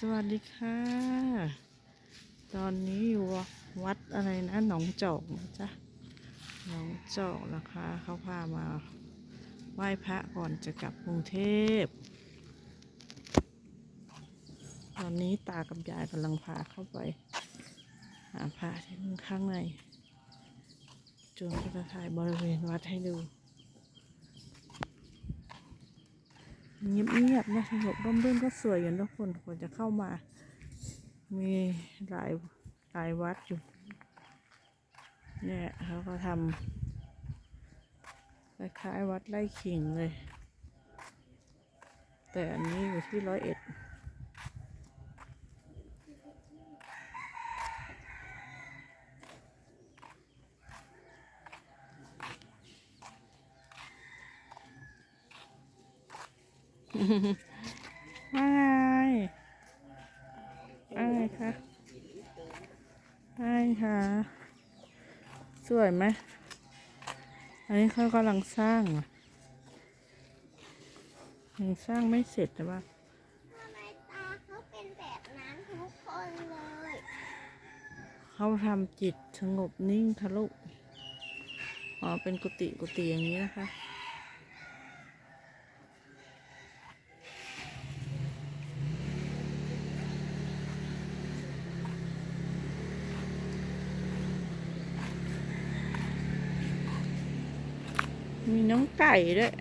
สวัสดีค่ะ ตอนนี้อยู่วัดอะไรนะหนองจอกนะจ๊ะหนองจอกนะคะเขาพามาไหว้พระก่อนจะกลับกรุงเทพ ตอนนี้ตากับยายกำลังพาเข้าไป หาพระที่ข้างในจนก็จะถ่ายบริเวณวัดให้ดู เงียบเงียบนะสงบร่มรื่นก็สวยอยู่นะคนควรจะเข้ามา มีหลายหลายวัดอยู่ เนี่ยเขาก็ทำคล้ายๆวัดไร่ขิงเลย แต่อันนี้อยู่ที่ร้อยเอ็ด ว่าไงว่าไงคะว่าไงคะสวยไหมอันนี้เขากำลังสร้างอะยังสร้างไม่เสร็จแต่ว่าทำไมตาเขาเป็นแบบนั้นทุกคนเลย เขาทำจิตสงบนิ่งทะลุ อ๋อ เป็นกุฏิกุฏิอย่างนี้นะคะ มีน้องไก่ด้วย